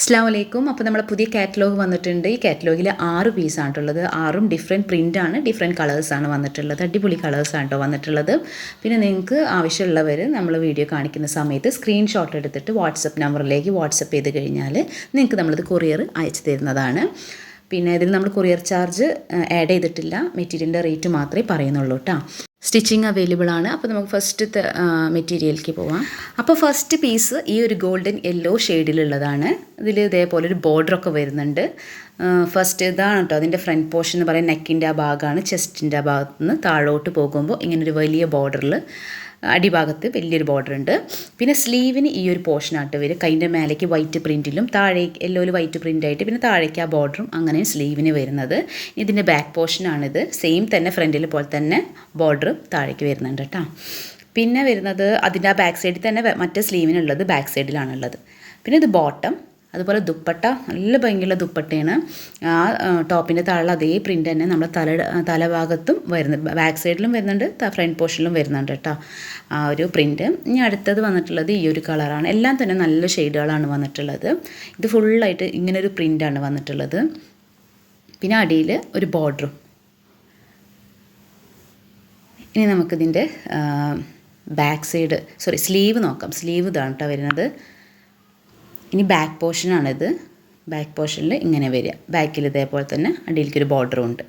അസ്ലാം വലൈക്കും അപ്പോൾ നമ്മുടെ പുതിയ കാറ്റലോഗ് വന്നിട്ടുണ്ട്. ഈ കാറ്റലോഗിൽ ആറ് പീസാണ് ഉള്ളത് ആറും ഡിഫറെന്റ് പ്രിന്റാണ് ഡിഫറെന്റ് കളേഴ്സാണ് വന്നിട്ടുള്ളത്. അടിപൊളി കളേഴ്സാണ് കേട്ടോ വന്നിട്ടുള്ളത്. പിന്നെ നിങ്ങൾക്ക് ആവശ്യമുള്ളവർ നമ്മൾ വീഡിയോ കാണിക്കുന്ന സമയത്ത് സ്ക്രീൻഷോട്ട് എടുത്തിട്ട് വാട്സപ്പ് നമ്പറിലേക്ക് വാട്സപ്പ് ചെയ്ത് കഴിഞ്ഞാൽ നിങ്ങൾക്ക് നമ്മളിത് കൊറിയർ അയച്ചു തരുന്നതാണ്. പിന്നെ ഇതിൽ നമ്മൾ കൊറിയർ ചാർജ് ആഡ് ചെയ്തിട്ടില്ല. മെറ്റീരിയലിന്റെ റേറ്റ് മാത്രമേ പറയുന്നുള്ളൂ കേട്ടോ സ്റ്റിച്ചിങ് അവൈലബിൾ ആണ്. അപ്പോൾ നമുക്ക് ഫസ്റ്റ് മെറ്റീരിയലിലേക്ക് പോവാം. അപ്പോൾ ഫസ്റ്റ് പീസ് ഈ ഒരു ഗോൾഡൻ യെല്ലോ ഷെയ്ഡിലുള്ളതാണ് ഇതിൽ ഇതേപോലെ ഒരു ബോർഡറൊക്കെ വരുന്നുണ്ട്. ഫസ്റ്റ് ഇതാണ് കേട്ടോ അതിന്റെ ഫ്രണ്ട് പോർഷൻ എന്ന് പറയുന്നത് നെക്കിന്റെ ആ ഭാഗമാണ്. ചെസ്റ്റിന്റെ ആ ഭാഗത്ത് നിന്ന് താഴോട്ട് പോകുമ്പോൾ ഇങ്ങനൊരു വലിയ ബോർഡറിൽ അടിഭാഗത്ത് വലിയൊരു ബോർഡർ ഉണ്ട്. പിന്നെ സ്ലീവിന് ഈ ഒരു പോർഷനായിട്ട് വരും കൈന്റെ മേലേക്ക് വൈറ്റ് പ്രിന്റിലും താഴേക്ക് യെല്ലോയിൽ വൈറ്റ് പ്രിന്റ് ആയിട്ട് പിന്നെ താഴേക്ക് ആ ബോർഡറും അങ്ങനെ സ്ലീവിന് വരുന്നത്. ഇതിന്റെ ബാക്ക് പോർഷനാണിത് സെയിം തന്നെ ഫ്രണ്ടിൽ പോലെ തന്നെ ബോർഡറും താഴേക്ക് വരുന്നുണ്ട് കേട്ടോ. പിന്നെ വരുന്നത് അതിന്റെ ആ ബാക്ക് സൈഡിൽ തന്നെ മറ്റേ സ്ലീവിനുള്ളത് ബാക്ക് സൈഡിലാണുള്ളത് പിന്നെ ഇത് ബോട്ടം അതുപോലെ ദുപ്പട്ട നല്ല ഭംഗിയുള്ള ദുപ്പട്ടയാണ്. ആ ടോപ്പിന്റെ താഴെ അതേ പ്രിന്റ് തന്നെ നമ്മുടെ തല തലഭാഗത്തും വരുന്നുണ്ട് ബാക്ക് സൈഡിലും വരുന്നുണ്ട് ഫ്രണ്ട് പോർഷനിലും വരുന്നുണ്ട് കേട്ടോ ആ ഒരു പ്രിന്റ് ഇനി അടുത്തത് വന്നിട്ടുള്ളത് ഈ ഒരു കളറാണ് എല്ലാം തന്നെ നല്ല ഷെയ്ഡുകളാണ് വന്നിട്ടുള്ളത്. ഇത് ഫുള്ളായിട്ട് ഇങ്ങനൊരു പ്രിന്റാണ് വന്നിട്ടുള്ളത്. പിന്നെ അടിയിൽ ഒരു ബോർഡറും ഇനി നമുക്കിതിന്റെ ബാക്ക് സൈഡ് സോറി സ്ലീവ് നോക്കാം. സ്ലീവ് ഇതാണ് കേട്ടോ വരുന്നത്. ഇനി ബാക്ക് പോർഷനാണിത് ബാക്ക് പോർഷനിൽ ഇങ്ങനെ വരിക. ബാക്കിൽ ഇതേപോലെ തന്നെ അടിയിലേക്കൊരു ബോർഡറും ഉണ്ട്.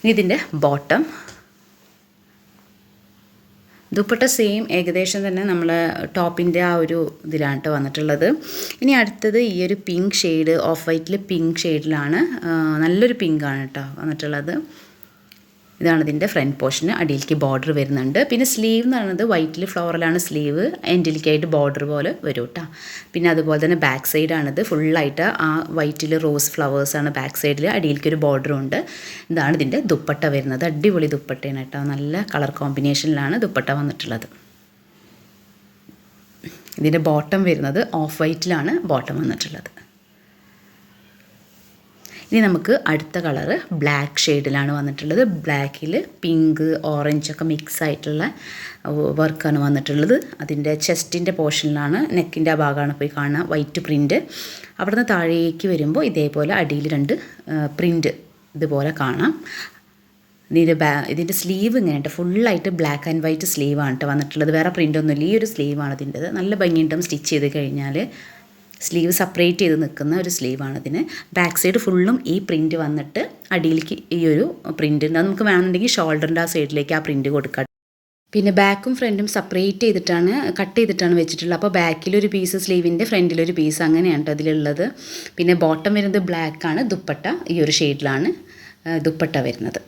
ഇനി ഇതിന്റെ ബോട്ടം ദുപ്പട്ട സെയിം ഏകദേശം തന്നെ നമ്മൾ ടോപ്പിന്റെ ആ ഒരു ഇതിലാണ് കേട്ടോ വന്നിട്ടുള്ളത്. ഇനി അടുത്തത് ഈ ഒരു പിങ്ക് ഷെയ്ഡ് ഓഫ് വൈറ്റിൽ പിങ്ക് ഷെയ്ഡിലാണ് നല്ലൊരു പിങ്കാണ് കേട്ടോ വന്നിട്ടുള്ളത്. ഇതാണ് ഇതിന്റെ ഫ്രണ്ട് പോർഷന് അടിയിലേക്ക് ബോർഡർ വരുന്നുണ്ട്. പിന്നെ സ്ലീവ് എന്ന് പറയുന്നത് വൈറ്റിൽ ഫ്ലോറലാണ് സ്ലീവ് എൻഡിലേക്കായിട്ട് ബോർഡർ പോലെ വരും കേട്ടോ പിന്നെ അതുപോലെ തന്നെ ബാക്ക് സൈഡാണിത് ഫുള്ളായിട്ട് ആ വൈറ്റിൽ റോസ് ഫ്ലവേഴ്സാണ് ബാക്ക് സൈഡിൽ അടിയിലേക്ക് ഒരു ബോർഡറും ഉണ്ട്. ഇതാണ് ഇതിന്റെ ദുപ്പട്ട വരുന്നത്. അടിപൊളി ദുപ്പട്ടയാണ് കേട്ടോ നല്ല കളർ കോമ്പിനേഷനിലാണ് ദുപ്പട്ട വന്നിട്ടുള്ളത്. ഇതിന്റെ ബോട്ടം വരുന്നത് ഓഫ് വൈറ്റിലാണ് ബോട്ടം വന്നിട്ടുള്ളത്. ഇനി നമുക്ക് അടുത്ത കളറ് ബ്ലാക്ക് ഷെയ്ഡിലാണ് വന്നിട്ടുള്ളത്. ബ്ലാക്കിൽ പിങ്ക് ഓറഞ്ച് ഒക്കെ മിക്സ് ആയിട്ടുള്ള വർക്കാണ് വന്നിട്ടുള്ളത്. അതിന്റെ ചെസ്റ്റിന്റെ പോർഷനിലാണ് നെക്കിന്റെ ആ ഭാഗമാണ് പോയി കാണുക. വൈറ്റ് പ്രിന്റ് അവിടുന്ന് താഴേക്ക് വരുമ്പോൾ ഇതേപോലെ അടിയിൽ രണ്ട് പ്രിന്റ് ഇതുപോലെ കാണാം. ഇതിന്റെ ബാ ഇതിന്റെ സ്ലീവ് ഇങ്ങനെയുണ്ട്. ഫുള്ളായിട്ട് ബ്ലാക്ക് ആൻഡ് വൈറ്റ് സ്ലീവാണ് കേട്ടോ വന്നിട്ടുള്ളത്. വേറെ പ്രിന്റൊന്നുമില്ല ഈ ഒരു സ്ലീവാണ് ഇതിന്റെത് നല്ല ഭംഗിയുണ്ടാവും സ്റ്റിച്ച് ചെയ്ത് കഴിഞ്ഞാൽ സ്ലീവ് സെപ്പറേറ്റ് ചെയ്ത് നിൽക്കുന്ന ഒരു സ്ലീവാണ് ഇതിന്. ബാക്ക് സൈഡ് ഫുള്ളും ഈ പ്രിന്റ് വന്നിട്ട് അടിയിലേക്ക് ഈ ഒരു പ്രിന്റ് നമുക്ക് വേണമെന്നുണ്ടെങ്കിൽ ഷോൾഡറിന്റെ ആ സൈഡിലേക്ക് ആ പ്രിന്റ് കൊടുക്കാം. പിന്നെ ബാക്കും ഫ്രണ്ടും സെപ്പറേറ്റ് ചെയ്തിട്ടാണ് കട്ട് ചെയ്തിട്ടാണ് വെച്ചിട്ടുള്ളത്. അപ്പോൾ ബാക്കിലൊരു പീസ് സ്ലീവിന്റെ ഫ്രണ്ടിലൊരു പീസ് അങ്ങനെയാണ് കേട്ടോ അതിലുള്ളത് പിന്നെ ബോട്ടം വരുന്നത് ബ്ലാക്കാണ് ദുപ്പട്ട ഈ ഒരു ഷെയ്ഡിലാണ് ദുപ്പട്ട വരുന്നത്.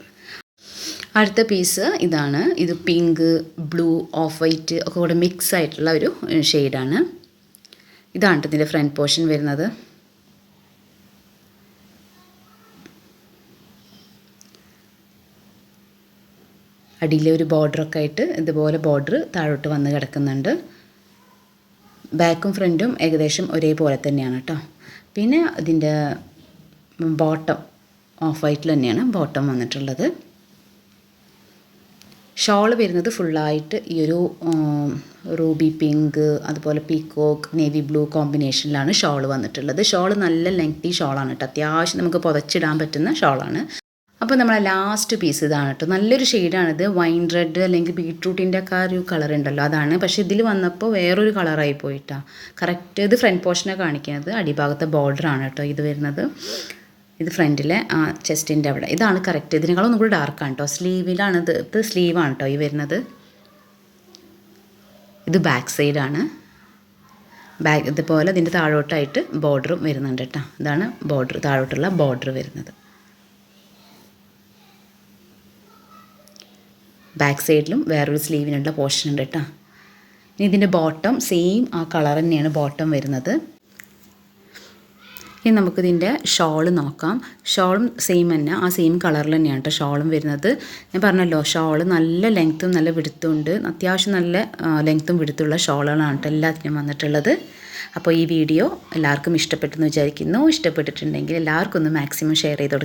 അടുത്ത പീസ് ഇതാണ്. ഇത് പിങ്ക് ബ്ലൂ ഓഫ് വൈറ്റ് ഒക്കെ കൂടെ മിക്സ് ആയിട്ടുള്ള ഒരു ഷെയ്ഡാണ് ഇതാണ് ഇതിന്റെ ഫ്രണ്ട് പോർഷൻ വരുന്നത്. അടിയിലെ ഒരു ബോർഡറൊക്കെ ആയിട്ട് ഇതുപോലെ ബോർഡർ താഴോട്ട് വന്ന് കിടക്കുന്നുണ്ട്. ബാക്കും ഫ്രണ്ടും ഏകദേശം ഒരേപോലെ തന്നെയാണ് കേട്ടോ പിന്നെ ഇതിന്റെ ബോട്ടം ഓഫ് വൈറ്റിൽ തന്നെയാണ് ബോട്ടം വന്നിട്ടുള്ളത്. ഷോൾ വരുന്നത് ഫുള്ളായിട്ട് ഈ ഒരു റൂബി പിങ്ക് അതുപോലെ പീക്കോക്ക് നേവി ബ്ലൂ കോമ്പിനേഷനിലാണ് ഷോൾ വന്നിട്ടുള്ളത്. ഷോൾ നല്ല ലെങ്തി ഷോളാണ് കേട്ടോ. അത്യാവശ്യം നമുക്ക് പുതച്ചിടാൻ പറ്റുന്ന ഷോളാണ്. അപ്പോൾ നമ്മളെ ലാസ്റ്റ് പീസ് ഇതാണ് കേട്ടോ. നല്ലൊരു ഷെയ്ഡാണിത് വൈൻ റെഡ് അല്ലെങ്കിൽ ബീട്രൂട്ടിന്റെ ഒക്കെ ഒരു കളർ ഉണ്ടല്ലോ അതാണ്. പക്ഷേ ഇതിൽ വന്നപ്പോൾ വേറൊരു കളറായി പോയിട്ടാണ് കറക്റ്റ് ഇത് ഫ്രണ്ട് പോർഷനാണ് കാണിക്കുന്നത് അടിഭാഗത്തെ ബോർഡറാണ് കേട്ടോ ഇത് വരുന്നത്. ഇത് ഫ്രണ്ടിലെ ആ ചെസ്റ്റിന്റെ അവിടെ. ഇതാണ് കറക്റ്റ് ഇതിനേക്കാളും കൂടി ഡാർക്കാണ് കേട്ടോ സ്ലീവിലാണ് ഇത് ഇത് സ്ലീവാണ് കേട്ടോ ഈ വരുന്നത്. ഇത് ബാക്ക് സൈഡാണ് ബാക്ക് ഇതുപോലെ ഇതിന്റെ താഴോട്ടായിട്ട് ബോർഡറും വരുന്നുണ്ട് കേട്ടോ ഇതാണ് ബോർഡർ താഴോട്ടുള്ള ബോർഡർ വരുന്നത്. ബാക്ക് സൈഡിലും വേറൊരു സ്ലീവിനുള്ള പോർഷൻ ഉണ്ട് കേട്ടോ ഇനി ഇതിന്റെ ബോട്ടം സെയിം ആ കളർ തന്നെയാണ് ബോട്ടം വരുന്നത്. ഇനി നമുക്കിതിന്റെ ഷോൾ നോക്കാം. ഷോളും സെയിം തന്നെ. ആ സെയിം കളറിൽ തന്നെയാണ് കേട്ടോ ഷോളും വരുന്നത്. ഞാൻ പറഞ്ഞല്ലോ ഷോൾ നല്ല ലെങ്ത്തും നല്ല വിടുത്തും ഉണ്ട്. അത്യാവശ്യം നല്ല ലെങ്ത്തും വിടുത്തുള്ള ഷോളുകളാണ് കേട്ടോ എല്ലാത്തിനും വന്നിട്ടുള്ളത്. അപ്പോൾ ഈ വീഡിയോ എല്ലാവർക്കും ഇഷ്ടപ്പെട്ടെന്ന് വിചാരിക്കുന്നു. ഇഷ്ടപ്പെട്ടിട്ടുണ്ടെങ്കിൽ എല്ലാവർക്കും ഒന്ന് മാക്സിമം ഷെയർ ചെയ്ത്